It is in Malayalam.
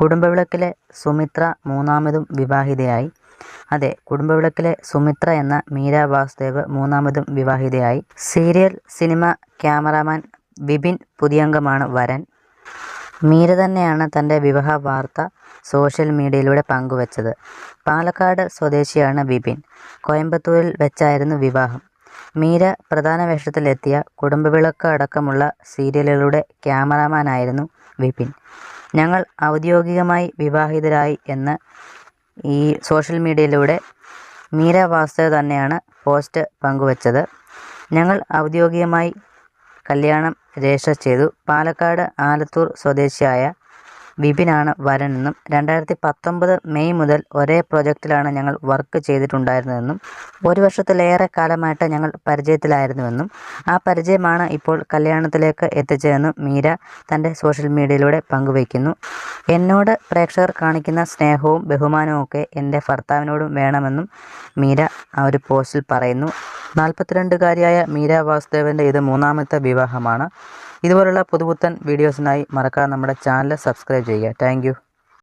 കുടുംബവിളക്കിലെ സുമിത്ര മൂന്നാമതും വിവാഹിതയായി. അതെ കുടുംബവിളക്കിലെ സുമിത്ര എന്ന മീര വാസുദേവ് മൂന്നാമതും വിവാഹിതയായി. സീരിയൽ സിനിമ ക്യാമറാമാൻ വിപിൻ പുതിയംഗമാണ് വരൻ. മീര തന്നെയാണ് തന്റെ വിവാഹ വാർത്ത സോഷ്യൽ മീഡിയയിലൂടെ പങ്കുവച്ചത്. പാലക്കാട് സ്വദേശിയാണ് വിപിൻ. കോയമ്പത്തൂരിൽ വെച്ചായിരുന്നു വിവാഹം. മീര പ്രധാന വേഷത്തിലെത്തിയ കുടുംബവിളക്ക് അടക്കമുള്ള സീരിയലുകളുടെ ക്യാമറാമാനായിരുന്നു വിപിൻ. ഞങ്ങൾ ഔദ്യോഗികമായി വിവാഹിതരായി എന്ന് ഈ സോഷ്യൽ മീഡിയയിലൂടെ മീര വാസുദേവ് തന്നെയാണ് പോസ്റ്റ് പങ്കുവച്ചത്. ഞങ്ങൾ ഔദ്യോഗികമായി കല്യാണം രജിസ്റ്റർ ചെയ്തു. പാലക്കാട് ആലത്തൂർ സ്വദേശിയായ വിപിനാണ് വരനെന്നും രണ്ടായിരത്തി പത്തൊമ്പത് മെയ് മുതൽ ഒരേ പ്രൊജക്റ്റിലാണ് ഞങ്ങൾ വർക്ക് ചെയ്തിട്ടുണ്ടായിരുന്നതെന്നും ഒരു വർഷത്തിലേറെ കാലമായിട്ട് ഞങ്ങൾ പരിചയത്തിലായിരുന്നുവെന്നും ആ പരിചയമാണ് ഇപ്പോൾ കല്യാണത്തിലേക്ക് എത്തിച്ചതെന്നും മീര തന്റെ സോഷ്യൽ മീഡിയയിലൂടെ പങ്കുവയ്ക്കുന്നു. എന്നോട് പ്രേക്ഷകർ കാണിക്കുന്ന സ്നേഹവും ബഹുമാനവും ഒക്കെ എന്റെ ഭർത്താവിനോടും വേണമെന്നും മീര ആ ഒരു പോസ്റ്റിൽ പറയുന്നു. നാൽപ്പത്തിരണ്ടുകാരിയായ മീര വാസുദേവന്റെ ഇത് മൂന്നാമത്തെ വിവാഹമാണ്. ഇതുപോലുള്ള പുതുപുത്തൻ വീഡിയോസിനായി മറക്കാതെ നമ്മുടെ ചാനൽ സബ്സ്ക്രൈബ് ചെയ്യുക. താങ്ക്